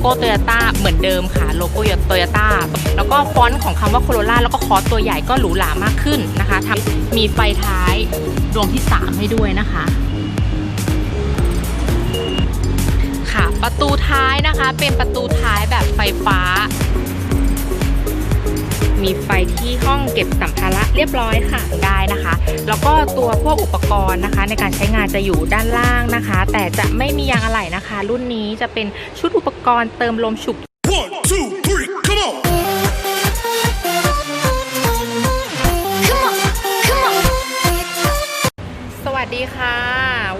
โก้โตโยต้าเหมือนเดิมค่ะโลโก้โตโยต้าแล้วก็ฟอนต์ของคำว่าโคโรล่าแล้วก็คอร์สตัวใหญ่ก็หรูหรามากขึ้นนะคะทำมีไฟท้ายดวงที่ 3 ให้ด้วยนะคะ ค่ะประตูท้ายนะคะเป็นประตูท้ายแบบไฟฟ้า มีไฟที่ห้องเก็บสัมภาระเรียบร้อยค่ะได้นะคะ แล้วก็ตัวพวกอุปกรณ์นะคะ ในการใช้งานจะอยู่ด้านล่างนะคะ แต่จะไม่มียางอะไหล่นะคะ รุ่นนี้จะเป็นชุดอุปกรณ์เติมลมฉุก One, two, three, come on! Come on, come on. สวัสดีค่ะ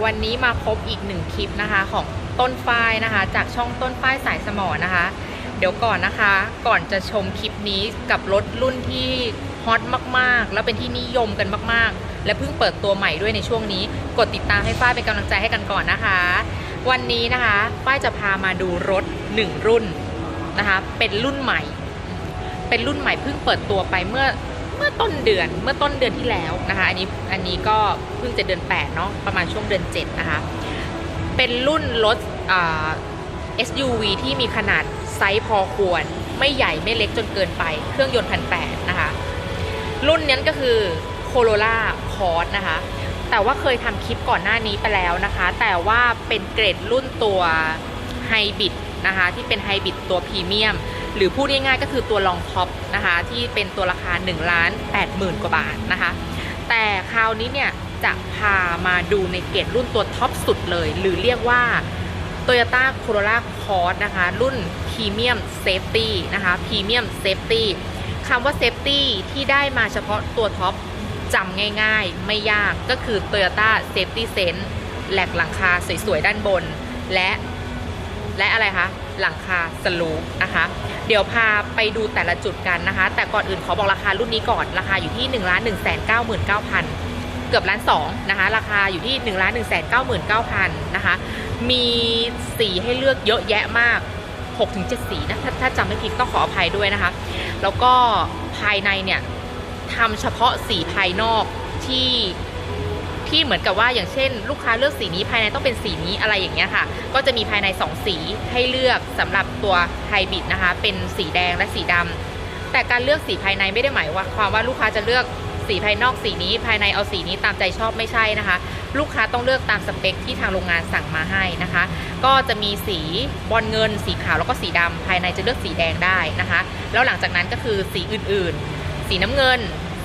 วันนี้มาพบอีกหนึ่งคลิปนะคะของต้นฝ้ายนะคะ จากช่องต้นฝ้ายสายสมอนะคะ เดี๋ยวก่อนนะคะ ก่อนจะชมคลิปนี้กับรถรุ่นที่ฮอตมากๆ แล้วเป็นที่นิยมกันมากๆ และเพิ่งเปิดตัวใหม่ด้วยในช่วงนี้ กดติดตามให้ฝ้ายเป็นกำลังใจให้กันก่อนนะคะ วันนี้นะคะฝ้ายจะพามาดูรถหนึ่งรุ่นนะคะ เป็นรุ่นใหม่ เป็นรุ่นใหม่เพิ่งเปิดตัวไปเมื่อเมื่อต้นเดือนเมื่อต้นเดือนที่แล้วนะคะ อันนี้อันนี้ก็เพิ่งจะเดือน8เนาะประมาณช่วงเดือน7นะคะ เป็นรุ่นรถ SUV ที่มีขนาด ไซส์พอควร ไม่ใหญ่ไม่เล็กจนเกินไป เครื่องยนต์พันแปดนะคะ รุ่นนั้นก็คือ Corolla Cross นะคะ แต่ว่าเคยทำคลิปก่อนหน้านี้ไปแล้วนะคะ แต่ว่าเป็นเกรดรุ่นตัวไฮบ i ดนะคะที่เป็นไฮบ i ดตัวพรีเมียม หรือพูดง่ายๆก็คือตัวลองท็อปนะคะที่เป็นตัวราคา1ล้าน8หมื่นกว่าบาทนะคะ แต่คราวนี้เนี่ยจะพามาดูในเกรดรุ่นตัวท็อปสุดเลย หรือเรียกว่า Toyota Corolla Cross นะคะ รุ่น Premium Safety นะคะ Premium Safety คำว่า Safety ที่ได้มาเฉพาะตัวท็อปจำง่ายๆ ไม่ยากก็คือ Toyota Safety Sense แหลกหลังคาสวยๆ ด้านบน และ และอะไรคะ หลังคาสลูปนะคะ เดี๋ยวพาไปดูแต่ละจุดกันนะคะ แต่ก่อนอื่นขอบอกราคารุ่นนี้ก่อน ราคาอยู่ที่1นึ่งล้านหนึ่งแสน เกือบล้านสองนะคะ ราคาอยู่ที่1นึ่งล้านหนึ่งแสนเก้าหมื่นเก้าพันนะคะ มีสีให้เลือกเยอะแยะมาก 6-7 สีนะถ้าถ้าจำไม่ผิดต้องขออภัยด้วยนะคะ แล้วก็ภายในเนี่ยทำเฉพาะสีภายนอกที่ที่เหมือนกับว่าอย่างเช่น ลูกค้าเลือกสีนี้ภายในต้องเป็นสีนี้อะไรอย่างเงี้ยค่ะ ก็จะมีภายใน 2 สีให้เลือกสำหรับตัวไฮบริดนะคะ เป็นสีแดงและสีดำแต่การเลือกสีภายในไม่ได้หมายว่าความว่าลูกค้าจะเลือก สีภายนอกสีนี้ภายในเอาสีนี้ตามใจชอบไม่ใช่นะคะ ลูกค้าต้องเลือกตามสเปคที่ทางโรงงานสั่งมาให้นะคะ ก็จะมีสีบอลเงิน สีขาวแล้วก็สีดำภายในจะเลือกสีแดงได้นะคะ แล้วหลังจากนั้นก็คือสีอื่นๆ สีน้ำเงิน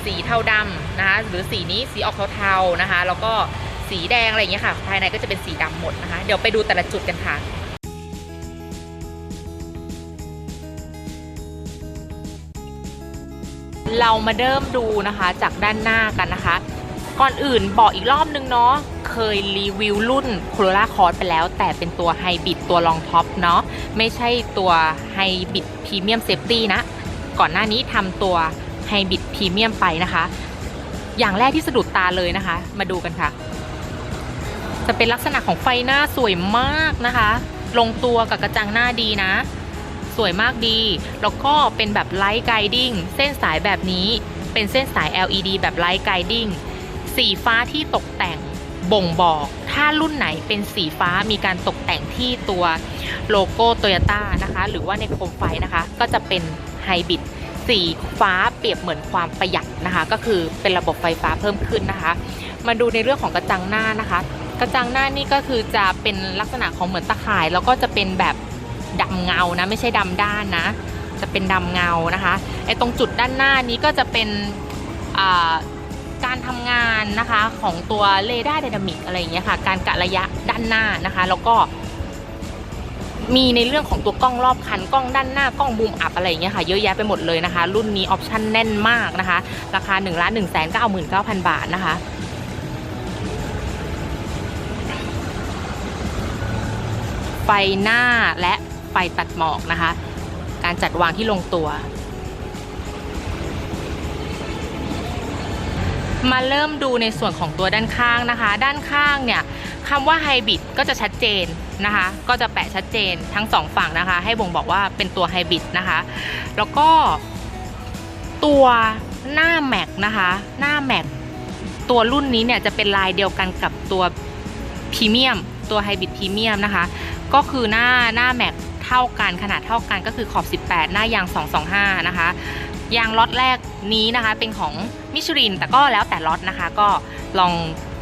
สีเทาดำนะคะหรือสีนี้สีออกเทาๆนะคะ แล้วก็สีแดงอะไรอย่างเงี้ยค่ะ ภายในก็จะเป็นสีดำหมดนะคะ เดี๋ยวไปดูแต่ละจุดกันค่ะ เรามาเริ่มดูนะคะจากด้านหน้ากันนะคะ ก่อนอื่นบอกอีกรอบนึงเนาะเคยรีวิวรุ่น Corolla Cross ไปแล้ว แต่เป็นตัวไฮบ i ดตัวรองท็อปเนาะไม่ใช่ตัวไฮบ i ดพรีเมียมเซฟตี้นะ ก่อนหน้านี้ทำตัวไฮบ i ดพรีเมียมไปนะคะ อย่างแรกที่สะดุดตาเลยนะคะ มาดูกันค่ะ จะเป็นลักษณะของไฟหน้าสวยมากนะคะ ลงตัวกับกระจังหน้าดีนะ สวยมากดี แล้วก็เป็นแบบไลท์ไกดิ้งเส้นสายแบบนี้เป็นเส้นสาย LED แบบไลท์ไกดิ้งสีฟ้าที่ตกแต่งบ่งบอก ถ้ารุ่นไหนเป็นสีฟ้ามีการตกแต่งที่ตัวโลโก้โตโยต้านะคะ หรือว่าในโคมไฟนะคะ ก็จะเป็นไฮบ i ดสีฟ้าเปรียบเหมือนความประหยัดนะคะ ก็คือเป็นระบบไฟฟ้าเพิ่มขึ้นนะคะ มาดูในเรื่องของกระจังหน้านะคะ กระจังหน้านี่ก็คือจะเป็นลักษณะของเหมือนตะข่าย แล้วก็จะเป็นแบบ ดำเงานะ ไม่ใช่ดำด้านนะ จะเป็นดำเงานะคะไอ้ตรงจุดด้านหน้านี้ก็จะเป็นการทำงานนะคะของตัวเรดาร์ไดนามิกอะไรอย่างเงี้ยค่ะ การกะระยะด้านหน้านะคะ แล้วก็ มีในเรื่องของตัวกล้องรอบคันกล้องด้านหน้ากล้องบูมอัพอะไรอย่างเงี้ยค่ะ เยอะแยะไปหมดเลยนะคะ รุ่นนี้ออปชั่นแน่นมากนะคะ ราคา1นึ่งล้านหนึ่งแสนเก้าหมื่นเก้าพันบาทนะคะไฟหน้าและ ไฟตัดหมอกนะคะ การจัดวางที่ลงตัว มาเริ่มดูในส่วนของตัวด้านข้างนะคะ ด้านข้างเนี่ยคำว่าไฮบ i ดก็จะชัดเจนนะคะ ก็จะแปะชัดเจนทั้งสองฝั่งนะคะ ให้บ่งบอกว่าเป็นตัวไฮบ i ดนะคะ แล้วก็ตัวหน้าแม็กนะคะ หน้าแม็กตัวรุ่นนี้เนี่ยจะเป็นลายเดียวกันกับตัวพรีเมียมตัวไฮบ i ดพรีเมียมนะคะ ก็คือหน้าหน้าแม็ก เท่ากันขนาดเท่ากันก็คือขอบ 18 หน้ายาง 225 นะคะ ยางล็อตแรกนี้นะคะเป็นของมิชลิน แต่ก็แล้วแต่ล็อตนะคะ ก็ลอง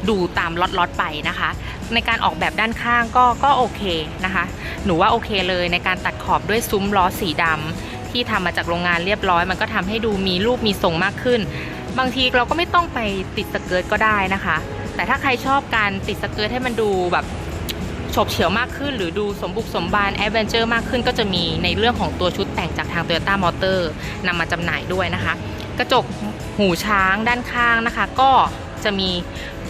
ดูตามล็อตล็อตไปนะคะ ในการออกแบบด้านข้างก็ก็โอเคนะคะ หนูว่าโอเคเลยในการตัดขอบด้วยซุ้มล้อสีดำที่ทำมาจากโรงงานเรียบร้อย มันก็ทำให้ดูมีรูปมีทรงมากขึ้น บางทีเราก็ไม่ต้องไปติดสเกิร์ตก็ได้นะคะ แต่ถ้าใครชอบการติดสเกิร์ตให้มันดูแบบ ฉบเฉี่ยวมากขึ้น หรือดูสมบุกสมบานแอดเวนเจอร์มากขึ้นก็จะมีในเรื่องของตัวชุดแต่งจากทาง Toyota Motor นำมาจำหน่ายด้วยนะคะ กระจกหูช้างด้านข้างนะคะ ก็จะมี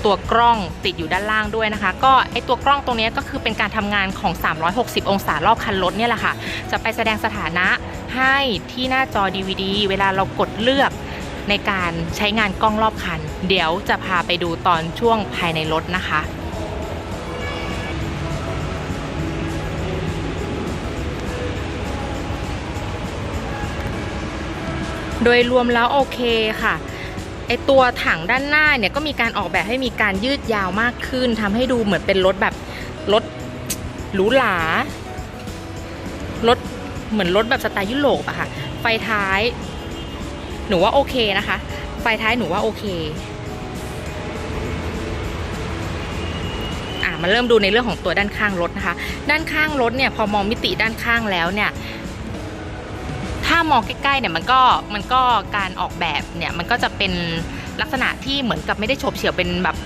ตัวกล้องติดอยู่ด้านล่างด้วยนะคะ ก็ไอตัวกล้องตรงนี้ก็คือเป็นการทำงานของ 360 องศารอบคันรถเนี่ยแหละค่ะ จะไปแสดงสถานะให้ที่หน้าจอ DVD เวลาเรากดเลือกในการใช้งานกล้องรอบคัน เดี๋ยวจะพาไปดูตอนช่วงภายในรถนะคะ โดยรวมแล้วโอเคค่ะไอตัวถังด้านหน้าเนี่ยก็มีการออกแบบให้มีการยืดยาวมากขึ้นทำให้ดูเหมือนเป็นรถแบบรถหรูหรารถเหมือนรถแบบสไตล์ยุโรปอะค่ะ ไฟท้าย หนูว่าโอเคนะคะ ไฟท้ายหนูว่าโอเคอะมาเริ่มดูในเรื่องของตัวด้านข้างรถนะคะ ด้านข้างรถเนี่ยพอมองมิติด้านข้างแล้วเนี่ย ถ้ามองใกล้ๆเนี่ยมันก็มันก็การออกแบบเนี่ยมันก็จะเป็นลักษณะที่เหมือนกับไม่ได้โฉบเฉี่ยวเป็นแบบ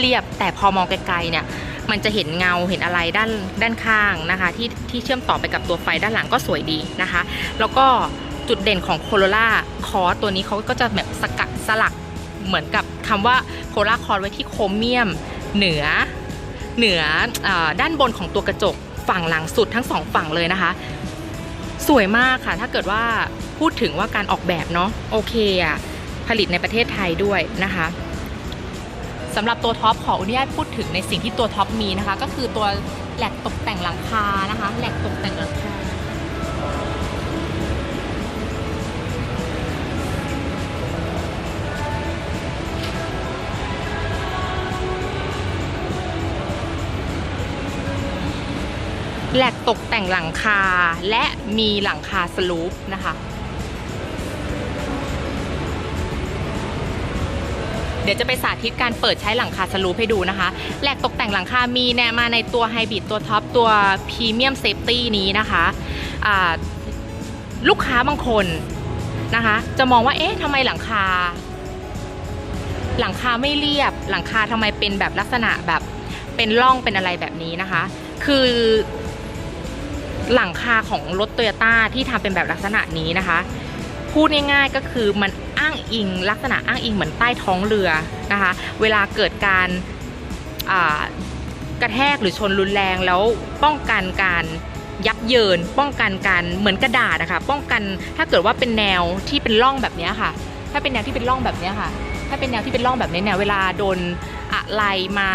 เรียบๆแต่พอมองไกลๆเนี่ยมันจะเห็นเงาเห็นอะไรด้านด้านข้างนะคะ ที่ที่เชื่อมต่อไปกับตัวไฟด้านหลังก็สวยดีนะคะ แล้วก็จุดเด่นของโคโรล่าคอร์ตัวนี้เขาก็จะแบบสกัดสลักเหมือนกับคำว่าโคโรล่าคอร์ไว้ที่โครเมียมเหนือเหนืออด้านบนของตัวกระจกฝั่งหลังสุดทั้งสองฝั่งเลยนะคะ สวยมากค่ะถ้าเกิดว่าพูดถึงว่าการออกแบบเนาะโอเคอะผลิตในประเทศไทยด้วยนะคะสำหรับตัวท็อปขออนุญาตพูดถึงในสิ่งที่ตัวท็อปมีนะคะ ก็คือตัวแหลกตกแต่งหลังคานะคะแหลกตกแต่งหลังคา แหลกตกแต่งหลังคาและมีหลังคาสลูปนะคะ เดี๋ยวจะไปสาธิตการเปิดใช้หลังคาสลูปให้ดูนะคะแหลกตกแต่งหลังคามีแนมาในตัวไฮบริดตัวท็อปตัวพรีเมียมเซฟตี้นี้นะคะลูกค้าบางคนนะคะ จะมองว่าเอ๊ะทำไมหลังคา หลังคาไม่เรียบ หลังคาทำไมเป็นแบบลักษณะแบบเป็นร่องเป็นอะไรแบบนี้นะคะ คือ หลังคาของรถโตโยต้าที่ทำเป็นแบบลักษณะนี้นะคะ พูดง่ายๆก็คือมันอ้างอิงลักษณะอ้างอิงเหมือนใต้ท้องเรือนะคะ เวลาเกิดการกระแทกหรือชนรุนแรงแล้วป้องกันการยับเยิน ป้องกันการเหมือนกระดาษนะคะ ป้องกันถ้าเกิดว่าเป็นแนวที่เป็นร่องแบบนี้ค่ะ ถ้าเป็นแนวที่เป็นร่องแบบนี้ค่ะ ถ้าเป็นแนวที่เป็นร่องแบบนี้เนี่ยเวลาโดน อะไรมา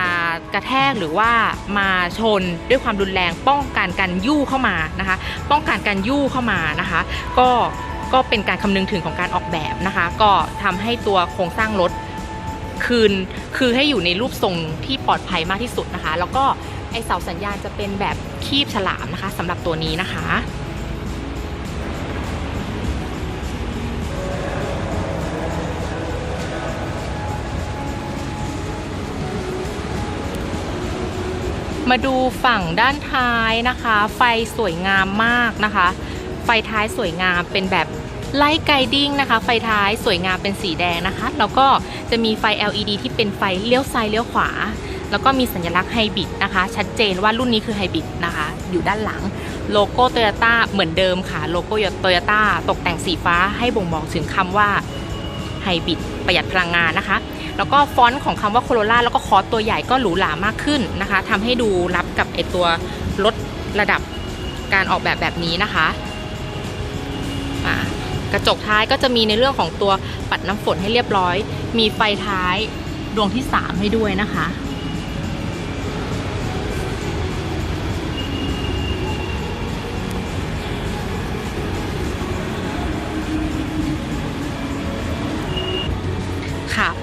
กระแทกหรือว่ามาชนด้วยความรุนแรงป้องกันการยู่เข้ามานะคะ ป้องกันการยู่เข้ามานะคะ ก็ก็เป็นการคำนึงถึงของการออกแบบนะคะ ก็ทำให้ตัวโครงสร้างรถคืนคือให้อยู่ในรูปทรงที่ปลอดภัยมากที่สุดนะคะ แล้วก็ไอเสาสัญญาณจะเป็นแบบคีบฉลามนะคะสำหรับตัวนี้นะคะ มาดูฝั่งด้านท้ายนะคะ ไฟสวยงามมากนะคะ ไฟท้ายสวยงามเป็นแบบไลท์ไกดิ้งนะคะ ไฟท้ายสวยงามเป็นสีแดงนะคะ แล้วก็จะมีไฟ LED ที่เป็นไฟเลี้ยวซ้ายเลี้ยวขวา แล้วก็มีสัญลักษณ์ไฮบริดนะคะ ชัดเจนว่ารุ่นนี้คือไฮบริดนะคะ อยู่ด้านหลังโลโก้โตโยต้าเหมือนเดิมค่ะ โลโก้โตโยต้าตกแต่งสีฟ้าให้บ่งบอกถึงคำว่าไฮบริดประหยัดพลังงานนะคะ แล้วก็ฟอนต์ของคำว่าโคโรล่าแล้วก็คอร์สตัวใหญ่ก็หรูหรามากขึ้นนะคะทำให้ดูรับกับไอตัวรถระดับการออกแบบแบบนี้นะคะกระจกท้ายก็จะมีในเรื่องของตัวปัดน้ำฝนให้เรียบร้อย มีไฟท้ายดวงที่ 3 ให้ด้วยนะคะ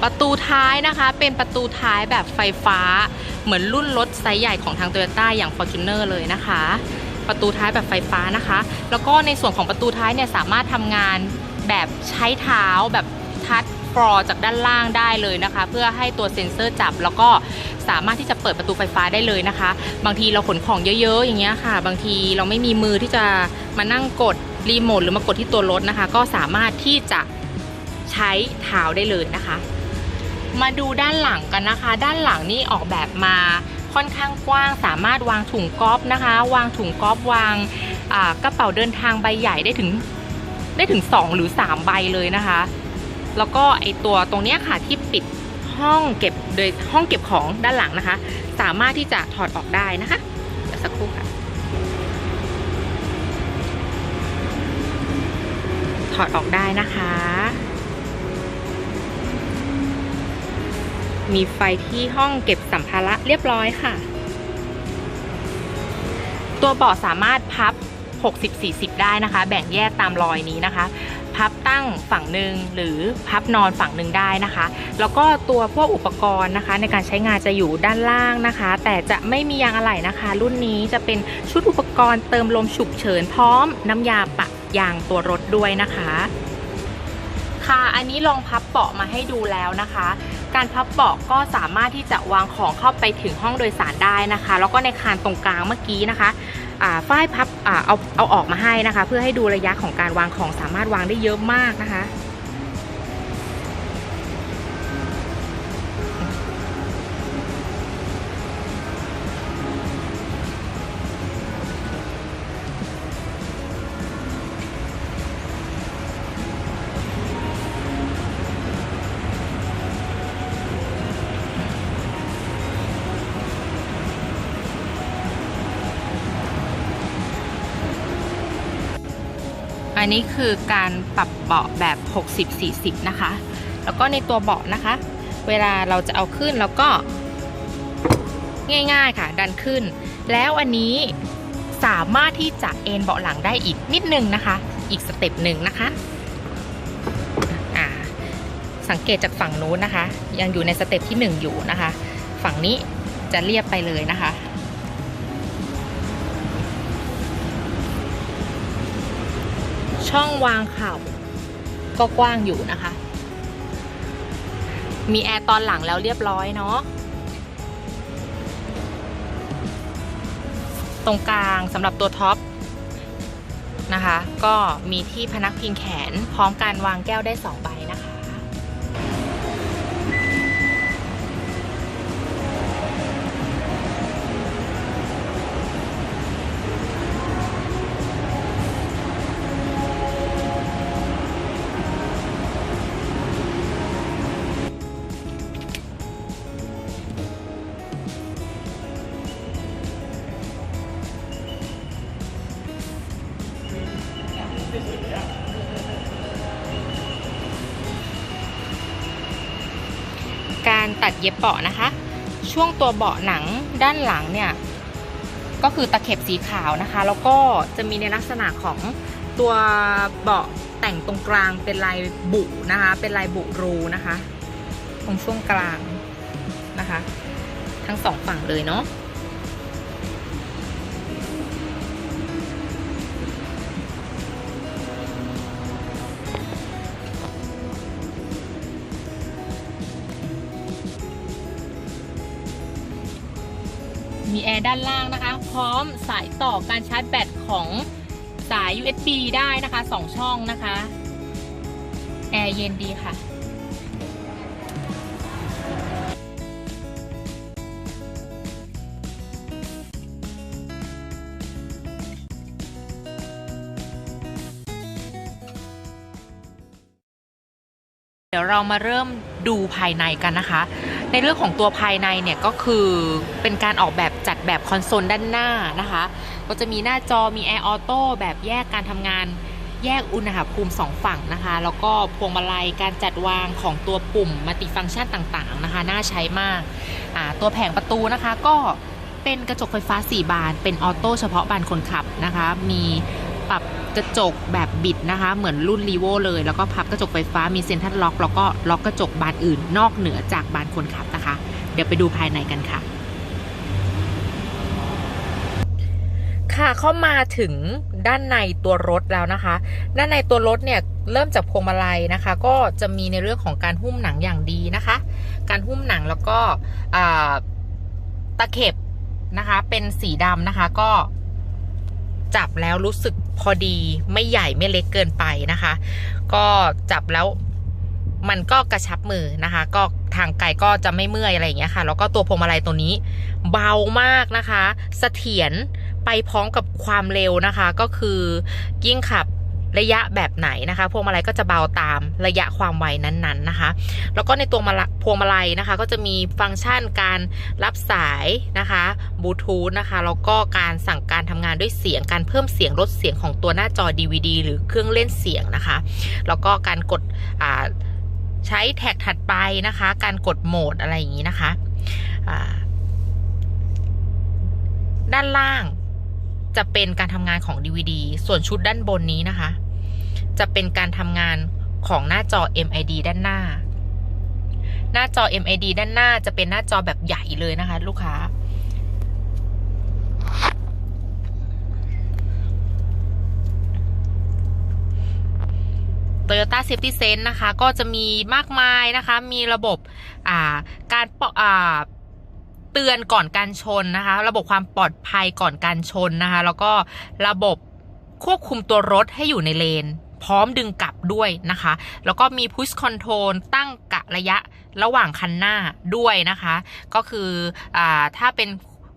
ประตูท้ายนะคะ เป็นประตูท้ายแบบไฟฟ้า เหมือนรุ่นรถไซส์ใหญ่ของทาง Toyota อย่าง Fortuner เลยนะคะ ประตูท้ายแบบไฟฟ้านะคะ แล้วก็ในส่วนของประตูท้ายเนี่ยสามารถทำงานแบบใช้เท้าแบบทัชฟลอจากด้านล่างได้เลยนะคะ เพื่อให้ตัวเซ็นเซอร์จับ แล้วก็สามารถที่จะเปิดประตูไฟฟ้าได้เลยนะคะ บางทีเราขนของเยอะๆ อย่างเงี้ยค่ะ บางทีเราไม่มีมือที่จะมานั่งกดรีโมทหรือมากดที่ตัวรถนะคะ ก็สามารถที่จะใช้เท้าได้เลยนะคะ มาดูด้านหลังกันนะคะ ด้านหลังนี่ออกแบบมาค่อนข้างกว้างสามารถวางถุงก๊อฟนะคะ วางถุงก๊อฟวางกระเป๋าเดินทางใบใหญ่ได้ถึงได้ถึง 2 หรือ 3 ใบเลยนะคะ แล้วก็ไอตัวตรงนี้ค่ะที่ปิดห้องเก็บโดยห้องเก็บของด้านหลังนะคะ สามารถที่จะถอดออกได้นะคะเดี๋ยวสักครู่ค่ะ ถอดออกได้นะคะ มีไฟที่ห้องเก็บสัมภาระเรียบร้อยค่ะ ตัวเบาะสามารถพับ 60-40 ได้นะคะ แบ่งแยกตามรอยนี้นะคะ พับตั้งฝั่งหนึ่งหรือพับนอนฝั่งหนึ่งได้นะคะ แล้วก็ตัวพวกอุปกรณ์นะคะ ในการใช้งานจะอยู่ด้านล่างนะคะ แต่จะไม่มียางอะไหล่นะคะ รุ่นนี้จะเป็นชุดอุปกรณ์เติมลมฉุกเฉินพร้อมน้ำยาปะยางตัวรถด้วยนะคะค่ะ อันนี้ลองพับเบาะมาให้ดูแล้วนะคะ การพับเบาะก็สามารถที่จะวางของเข้าไปถึงห้องโดยสารได้นะคะ แล้วก็ในคานตรงกลางเมื่อกี้นะคะอ่าฝ้ายพับเอาเอาออกมาให้นะคะ เพื่อให้ดูระยะของการวางของสามารถวางได้เยอะมากนะคะ อันนี้คือการปรับเบาะแบบ 60-40 นะคะ แล้วก็ในตัวเบาะนะคะ เวลาเราจะเอาขึ้นแล้วก็ง่ายๆค่ะ ดันขึ้น แล้วอันนี้สามารถที่จะเอนเบาะหลังได้อีกนิดนึงนะคะ อีกสเต็ปหนึ่งนะคะอ่าสังเกตจากฝั่งนู้นนะคะ ยังอยู่ในสเต็ปที่ 1 อยู่นะคะ ฝั่งนี้จะเรียบไปเลยนะคะ ช่องวางเข่าก็กว้างอยู่นะคะ มีแอร์ตอนหลังแล้วเรียบร้อยเนาะ ตรงกลางสำหรับตัวท็อปนะคะ ก็มีที่พนักพิงแขนพร้อมการวางแก้วได้ 2 ใบนะคะ เย็บเบาะนะคะ ช่วงตัวเบาะหนังด้านหลังเนี่ยก็คือตะเข็บสีขาวนะคะ แล้วก็จะมีในลักษณะของตัวเบาะแต่งตรงกลางเป็นลายบุนะคะ เป็นลายบุรูนะคะ ตรงช่วงกลางนะคะ ทั้งสองฝั่งเลยเนาะ มีแอร์ด้านล่างนะคะ พร้อมสายต่อการชาร์จแบตของสาย USB ได้นะคะ 2 ช่องนะคะ แอร์เย็นดีค่ะเดี๋ยวเรามาเริ่มดูภายในกันนะคะ ในเรื่องของตัวภายในเนี่ยก็คือเป็นการออกแบบจัดแบบคอนโซลด้านหน้านะคะ ก็จะมีหน้าจอมีแอร์ออโต้แบบแยกการทำงานแยกอุณหภูมิสองฝั่งนะคะ แล้วก็พวงมาลัยการจัดวางของตัวปุ่มมัลติฟังก์ชันต่างๆนะคะ น่าใช้มาก ตัวแผงประตูนะคะก็เป็นกระจกไฟฟ้า 4 บาน เป็นออโต้เฉพาะบานคนขับนะคะ มี ปรับกระจกแบบบิดนะคะ เหมือนรุ่นรีโวเลย แล้วก็พับกระจกไฟฟ้ามีเซ็นทรัลล็อกแล้วก็ล็อกกระจกบานอื่น นอกเหนือจากบานคนขับนะคะ เดี๋ยวไปดูภายในกันค่ะ ค่ะเข้ามาถึงด้านในตัวรถแล้วนะคะ ด้านในตัวรถเนี่ยเริ่มจากพวงมาลัยนะคะ ก็จะมีในเรื่องของการหุ้มหนังอย่างดีนะคะ การหุ้มหนังแล้วก็ตะเข็บนะคะ เป็นสีดำนะคะ ก็ จับแล้วรู้สึกพอดีไม่ใหญ่ไม่เล็กเกินไปนะคะ ก็จับแล้วมันก็กระชับมือนะคะ ก็ทางไกลก็จะไม่เมื่อยอะไรอย่างเงี้ยค่ะ แล้วก็ตัวพวงมาลัยตัวนี้เบามากนะคะ เสถียรไปพร้อมกับความเร็วนะคะ ก็คือยิ่งขับ ระยะแบบไหนนะคะพวงมาลัยก็จะเบาตามระยะความไวนั้นๆนะคะ แล้วก็ในตัวมาพวงมาลัยนะคะ ก็จะมีฟังก์ชันการรับสายนะคะบลูทูธนะคะแล้วก็การสั่งการทำงานด้วยเสียงการเพิ่มเสียงลดเสียงของตัวหน้าจอ DVD หรือเครื่องเล่นเสียงนะคะ แล้วก็การกดใช้แท็กถัดไปนะคะ การกดโหมดอะไรอย่างนี้นะคะด้านล่างจะเป็นการทำงานของ DVD ส่วนชุดด้านบนนี้นะคะ จะเป็นการทำงานของหน้าจอ MID ด้านหน้า หน้าจอ MID ด้านหน้าจะเป็นหน้าจอแบบใหญ่เลยนะคะ ลูกค้า Toyota Safety Sense นะคะ ก็จะมีมากมายนะคะ มีระบบาการปอ่าเตือนก่อนการชนนะคะ ระบบความปลอดภัยก่อนการชนนะคะ แล้วก็ระบบควบคุมตัวรถให้อยู่ในเลน พร้อมดึงกลับด้วยนะคะ แล้วก็มี push control ตั้งกะระยะระหว่างคันหน้าด้วยนะคะ ก็คืออถ้าเป็น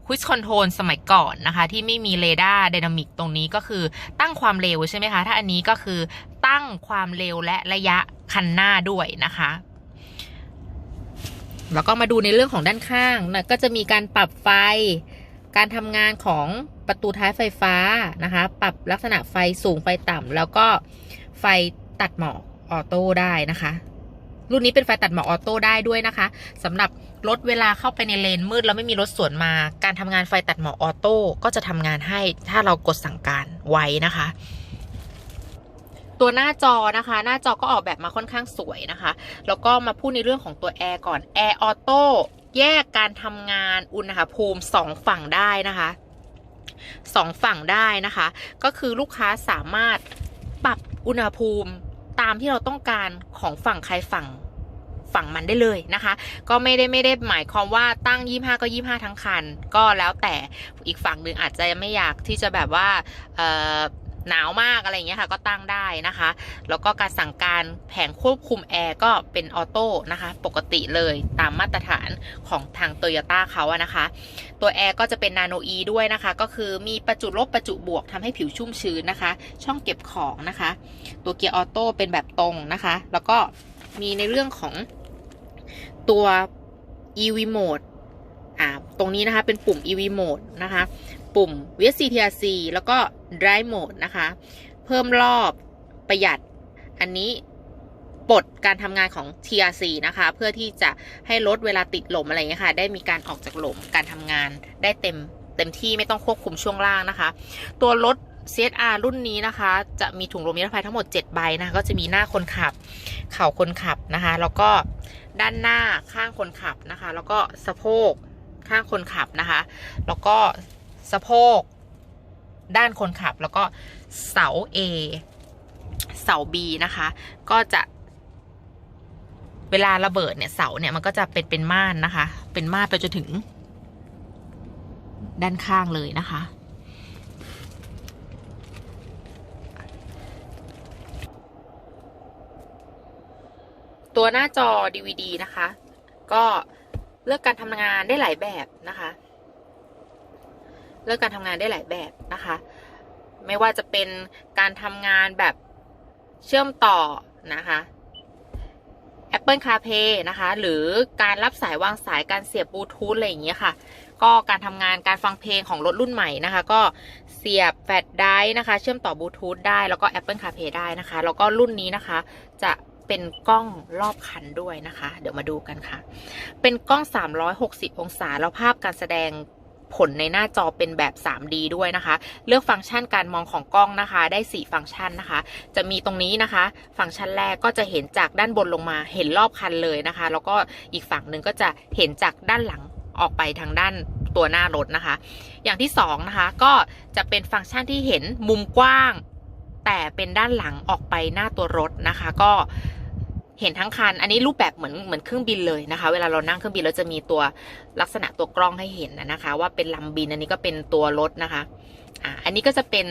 push control สมัยก่อนนะคะ ที่ไม่มีเรดาร์ไดนามิกตรงนี้ก็คือตั้งความเร็วใช่ไหมคะ ถ้าอันนี้ก็คือตั้งความเร็วและระยะคันหน้าด้วยนะคะ แล้วก็มาดูในเรื่องของด้านข้างนะก็จะมีการปรับไฟ การทำงานของประตูท้ายไฟฟ้านะคะ ปรับลักษณะไฟสูงไฟต่ำแล้วก็ไฟตัดหมอกออโต้ได้นะคะ รุ่นนี้เป็นไฟตัดหมอกออโต้ได้ด้วยนะคะสำหรับรถเวลาเข้าไปในเลนมืดแล้วไม่มีรถสวนมา การทำงานไฟตัดหมอกออโต้ก็จะทำงานให้ถ้าเรากดสั่งการไว้นะคะ ตัวหน้าจอนะคะ หน้าจอก็ออกแบบมาค่อนข้างสวยนะคะ แล้วก็มาพูดในเรื่องของตัวแอร์ก่อนแอร์ออโต้ แยกการทำงานอุณหภูมิสองฝั่งได้นะคะสองฝั่งได้นะคะ ก็คือลูกค้าสามารถปรับอุณหภูมิตามที่เราต้องการของฝั่งใครฝั่งฝั่งมันได้เลยนะคะ ก็ไม่ได้ไม่ได้หมายความว่าตั้ง 25 ก็ 25 ทั้งคัน ก็แล้วแต่อีกฝั่งหนึ่งอาจจะไม่อยากที่จะแบบว่า หนาวมากอะไรอย่างเงี้ยค่ะ ก็ตั้งได้นะคะ แล้วก็การสั่งการแผงควบคุมแอร์ก็เป็นออโต้นะคะ ปกติเลยตามมาตรฐานของทางโตโยต้าเขาอะนะคะ ตัวแอร์ก็จะเป็นนาโนอีด้วยนะคะ ก็คือมีประจุลบประจุบวกทำให้ผิวชุ่มชื้นนะคะ ช่องเก็บของนะคะ ตัวเกียร์ออโต้เป็นแบบตรงนะคะ แล้วก็มีในเรื่องของตัว EV mode อ่าตรงนี้นะคะเป็นปุ่ม EV mode นะคะ ปุ่ม VSC TRC แล้วก็ Drive mode นะคะ เพิ่มรอบประหยัด อันนี้ปลดการทำงานของ TRC นะคะ เพื่อที่จะให้รถเวลาติดหลมอะไรอย่างเงี้ยค่ะ ได้มีการออกจากหลมการทำงานได้เต็มเต็มที่ไม่ต้องควบคุมช่วงล่างนะคะ ตัวรถ CSR รุ่นนี้นะคะ จะมีถุงลมนิรภัยทั้งหมด 7 ใบนะคะก็จะมีหน้าคนขับ เข่าคนขับนะคะ แล้วก็ด้านหน้าข้างคนขับนะคะ แล้วก็สะโพกข้างคนขับนะคะ แล้วก็ สะโพก ด้านคนขับแล้วก็เสา A เสา B นะคะ ก็จะ เวลาระเบิดเนี่ยเสาเนี่ยมันก็จะเป็นเป็นม่านนะคะ เป็นม่านไปจนถึง ด้านข้างเลยนะคะ ตัวหน้าจอ DVD นะคะ ก็เลือกการทำงานได้หลายแบบนะคะ เลือกการทำงานได้หลายแบบนะคะ ไม่ว่าจะเป็นการทำงานแบบเชื่อมต่อนะคะ Apple CarPlay นะคะ หรือการรับสายวางสายการเสียบบลูทูธอะไรอย่างเงี้ยค่ะ ก็การทำงานการฟังเพลงของรถรุ่นใหม่นะคะ ก็เสียบแฟลชไดร์นะคะ เชื่อมต่อบลูทูธได้แล้วก็ Apple CarPlay ได้นะคะ แล้วก็รุ่นนี้นะคะ จะเป็นกล้องรอบคันด้วยนะคะ เดี๋ยวมาดูกันค่ะ เป็นกล้อง 360 องศา แล้วภาพการแสดง ผลในหน้าจอเป็นแบบ 3D ด้วยนะคะ เลือกฟังก์ชันการมองของกล้องนะคะ ได้ 4 ฟังก์ชันนะคะ จะมีตรงนี้นะคะ ฟังก์ชันแรกก็จะเห็นจากด้านบนลงมาเห็นรอบคันเลยนะคะ แล้วก็อีกฝั่งหนึ่งก็จะเห็นจากด้านหลังออกไปทางด้านตัวหน้ารถนะคะ อย่างที่สองนะคะก็จะเป็นฟังก์ชันที่เห็นมุมกว้าง แต่เป็นด้านหลังออกไปหน้าตัวรถนะคะ ก็ เห็นทั้งคัน อันนี้รูปแบบเหมือนเหมือนเครื่องบินเลยนะคะ เวลาเรานั่งเครื่องบินเราจะมีตัวลักษณะตัวกล้องให้เห็นนะคะ ว่าเป็นลำบินอันนี้ก็เป็นตัวรถนะคะอ่าอันนี้ก็จะเป็น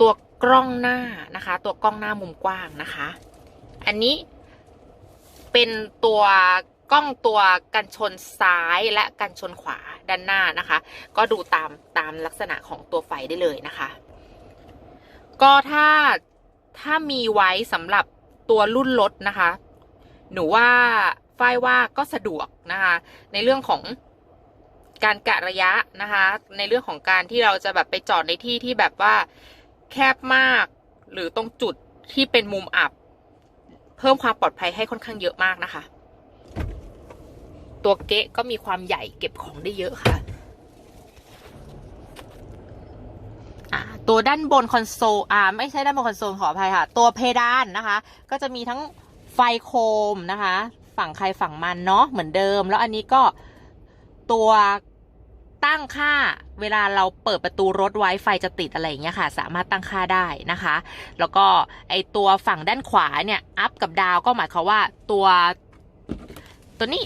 ตัวกล้องหน้านะคะ ตัวกล้องหน้ามุมกว้างนะคะ อันนี้เป็นตัวกล้องตัวกันชนซ้ายและกันชนขวาด้านหน้านะคะ ก็ดูตามตามลักษณะของตัวไฟได้เลยนะคะ ก็ถ้าถ้ามีไว้สำหรับตัวรุ่นรถนะคะ หนูว่าฝ้ายว่าก็สะดวกนะคะ ในเรื่องของการกะระยะนะคะ ในเรื่องของการที่เราจะแบบไปจอดในที่ที่แบบว่าแคบมากหรือตรงจุดที่เป็นมุมอับ เพิ่มความปลอดภัยให้ค่อนข้างเยอะมากนะคะ ตัวเก๊ะก็มีความใหญ่เก็บของได้เยอะค่ะตัวด้านบนคอนโซลอ่าไม่ใช่ด้านบนคอนโซลขออภัยค่ะ ตัวเพดานนะคะ ก็จะมีทั้ง ไฟโคมนะคะ ฝั่งใครฝั่งมันเนาะเหมือนเดิม แล้วอันนี้ก็ตัวตั้งค่าเวลาเราเปิดประตูรถไว้ไฟจะติดอะไรอย่างเงี้ยค่ะ สามารถตั้งค่าได้นะคะ แล้วก็ไอตัวฝั่งด้านขวาเนี่ยอัพกับดาวก็หมายความว่าตัวตัวนี้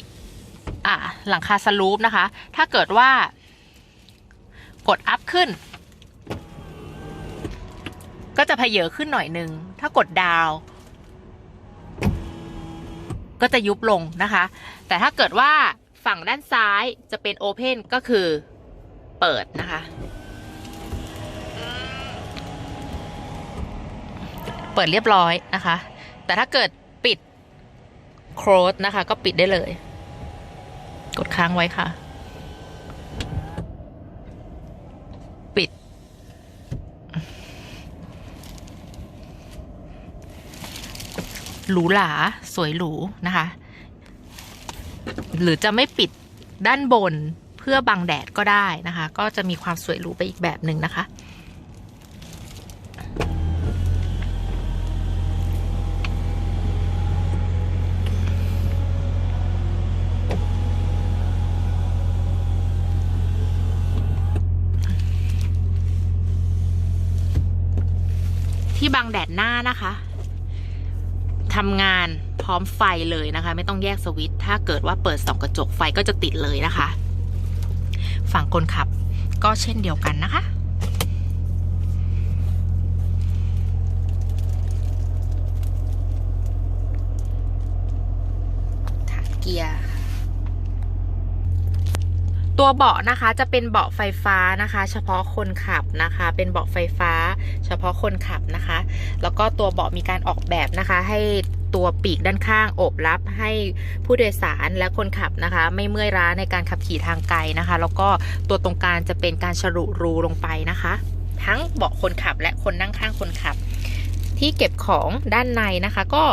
อ่าหลังคาสลูปนะคะ ถ้าเกิดว่ากดอัพขึ้น ก็จะเพเยอขึ้นหน่อยนึง ถ้ากดดาว ก็จะยุบลงนะคะ แต่ถ้าเกิดว่าฝั่งด้านซ้ายจะเป็นโอเพนก็คือเปิดนะคะ เปิดเรียบร้อยนะคะ แต่ถ้าเกิดปิดโครสนะคะ ก็ปิดได้เลย กดค้างไว้ค่ะ หรูหราสวยหรูนะคะ หรือจะไม่ปิดด้านบนเพื่อบังแดดก็ได้นะคะ ก็จะมีความสวยหรูไปอีกแบบหนึ่งนะคะที่บังแดดหน้านะคะ ทำงานพร้อมไฟเลยนะคะ ไม่ต้องแยกสวิตช์ถ้าเกิดว่าเปิดสองกระจกไฟก็จะติดเลยนะคะ ฝั่งคนขับก็เช่นเดียวกันนะคะ ฐานเกียร์ ตัวเบาะนะคะจะเป็นเบาะไฟฟ้านะคะ เฉพาะคนขับนะคะ เป็นเบาะไฟฟ้า เฉพาะคนขับนะคะ แล้วก็ตัวเบาะมีการออกแบบนะคะ ให้ตัวปีกด้านข้างโอบรับให้ผู้โดยสารและคนขับนะคะ ไม่เมื่อยล้าในการขับขี่ทางไกลนะคะ แล้วก็ตัวตรงกลางจะเป็นการฉลุรูลงไปนะคะ ทั้งเบาะคนขับและคนนั่งข้างคนขับ ที่เก็บของด้านในนะคะ ก็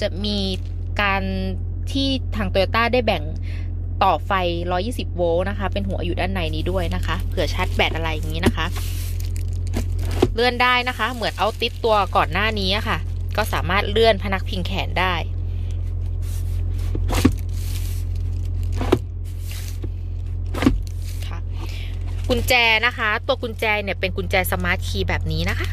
จะมีการที่ทางโตโยต้าได้แบ่ง ต่อไฟ 120 โวลต์นะคะ เป็นหัวอยู่ด้านในนี้ด้วยนะคะ เผื่อชาร์จแบตอะไรอย่างนี้นะคะ เลื่อนได้นะคะ เหมือนเอาติดตัวก่อนหน้านี้ค่ะ ก็สามารถเลื่อนพนักพิงแขนได้ค่ะกุญแจนะคะ ตัวกุญแจเนี่ยเป็นกุญแจสมาร์ทคีย์แบบนี้นะคะ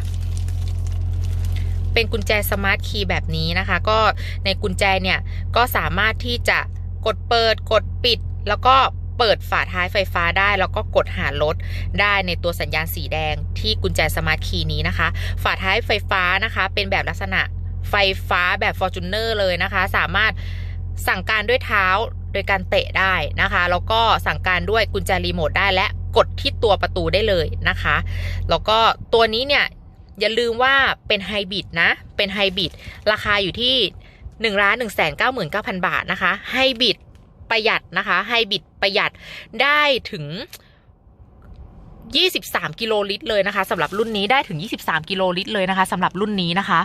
เป็นกุญแจสมาร์ทคีย์แบบนี้นะคะ ก็ในกุญแจเนี่ยก็สามารถที่จะ กดเปิดกดปิด แล้วก็เปิดฝาท้ายไฟฟ้าได้ แล้วก็กดหารถได้ในตัวสัญญาณสีแดงที่กุญแจสมาร์ทคีย์นี้นะคะ ฝาท้ายไฟฟ้านะคะ เป็นแบบลักษณะไฟฟ้าแบบ f o r t u n e r เลยนะคะ สามารถสั่งการด้วยเท้าโดยการเตะได้นะคะ แล้วก็สั่งการด้วยกุญแจรีโมทได้และกดที่ตัวประตูได้เลยนะคะ แล้วก็ตัวนี้เนี่ยอย่าลืมว่าเป็นไฮบริดนะ เป็นไฮบริดราคาอยู่ที่ 1นึ่งล้านหนึ่งแสนเก้าหมื่นเก้าพันบาทนะคะไฮบิดประหยัดนะคะไฮบิดประหยัดได้ถึง 23 กิโลลิตรเลยนะคะสำหรับรุ่นนี้ได้ถึง 23 กิโลลิตรเลยนะคะสำหรับรุ่นนี้นะคะ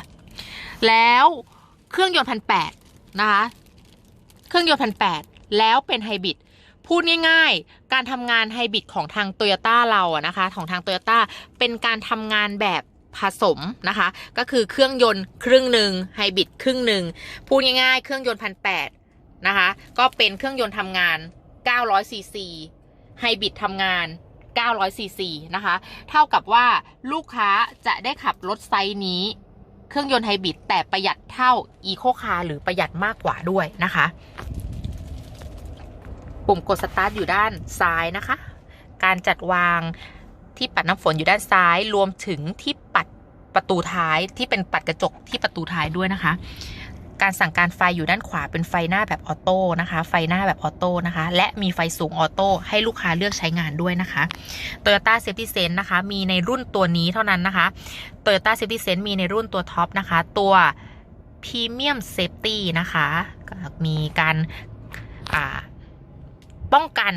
แล้วเครื่องยนต์พันแปดนะคะเครื่องยนต์พันแปดแล้วเป็นไฮบริดพูดง่ายๆ การทำงานไฮบริดของทางโตโยต้าเราอะนะคะ ของทางโตโยต้าเป็นการทำงานแบบ ผสมนะคะ ก็คือเครื่องยนต์ครึ่งหนึ่งไฮบริดครึ่งหนึ่งพูดง่ายๆ เครื่องยนต์พันแปดนะคะ ก็เป็นเครื่องยนต์ทำงาน900ซีซีไฮบริดทำงาน900ซีซีนะคะ เท่ากับว่าลูกค้าจะได้ขับรถไซส์นี้ เครื่องยนต์ไฮบริดแต่ประหยัดเท่าอีโคคาร์หรือประหยัดมากกว่าด้วยนะคะ ปุ่มกดสตาร์ทอยู่ด้านซ้ายนะคะ การจัดวาง ที่ปัดน้ำฝนอยู่ด้านซ้าย รวมถึงที่ปัดประตูท้ายที่เป็นปัดกระจกที่ประตูท้ายด้วยนะคะ การสั่งการไฟอยู่ด้านขวาเป็นไฟหน้าแบบออโต้นะคะ ไฟหน้าแบบออโต้นะคะ และมีไฟสูงออโต้ให้ลูกค้าเลือกใช้งานด้วยนะคะ Toyota Safety Sense นะคะ มีในรุ่นตัวนี้เท่านั้นนะคะ Toyota Safety Sense มีในรุ่นตัวท็อปนะคะ ตัว Premium Safety นะคะ มีการป้องกัน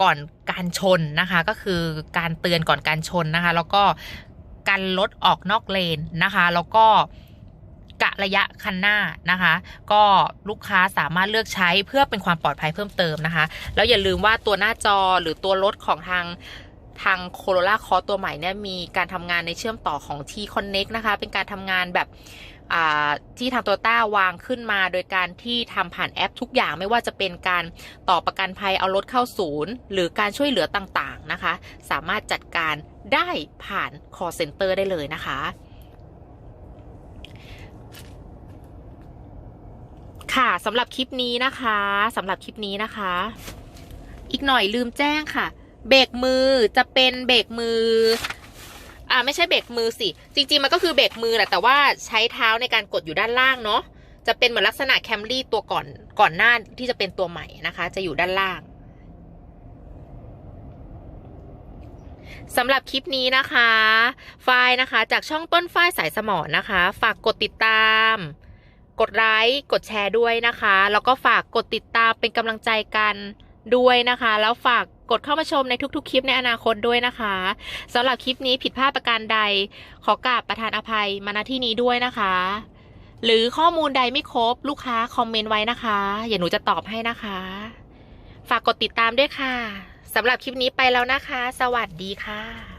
ก่อนการชนนะคะ ก็คือการเตือนก่อนการชนนะคะ แล้วก็การลดออกนอกเลนนะคะ แล้วก็กะระยะคันหน้านะคะ ก็ลูกค้าสามารถเลือกใช้เพื่อเป็นความปลอดภัยเพิ่มเติมนะคะ แล้วอย่าลืมว่าตัวหน้าจอหรือตัวรถของทางทาง Corolla Cross ตัวใหม่เนี่ยมีการทำงานในเชื่อมต่อของ T Connect นะคะ เป็นการทำงานแบบ ที่ทางโตต้าวางขึ้นมา โดยการที่ทำผ่านแอปทุกอย่างไม่ว่าจะเป็นการต่อประกันภัยเอารถเข้าศูนย์ หรือการช่วยเหลือต่างๆนะคะ สามารถจัดการได้ผ่าน call center ได้เลยนะคะค่ะสำหรับคลิปนี้นะคะสำหรับคลิปนี้นะคะ อีกหน่อยลืมแจ้งค่ะ เบรกมือจะเป็นเบรกมือ อ่าไม่ใช่เบรกมือสิ จริง ๆ มันก็คือเบรกมือแหละแต่ว่าใช้เท้าในการกดอยู่ด้านล่างเนาะจะเป็นเหมือนลักษณะแคมรี่ตัวก่อนก่อนหน้าที่จะเป็นตัวใหม่นะคะ จะอยู่ด้านล่างสำหรับคลิปนี้นะคะ ไฟล์นะคะ จากช่องต้นฝ้ายสายสมอนนะคะ ฝากกดติดตาม กดไลค์กดแชร์ด้วยนะคะ แล้วก็ฝากกดติดตามเป็นกำลังใจกันด้วยนะคะ แล้วฝาก กดเข้ามาชมในทุกๆ คลิปในอนาคตด้วยนะคะสำหรับคลิปนี้ผิดพลาดประการใด ขอกราบประทานอภัยมาณที่นี้ด้วยนะคะ หรือข้อมูลใดไม่ครบลูกค้าคอมเมนต์ไว้นะคะอย่าหนูจะตอบให้นะคะ ฝากกดติดตามด้วยค่ะสำหรับคลิปนี้ไปแล้วนะคะ สวัสดีค่ะ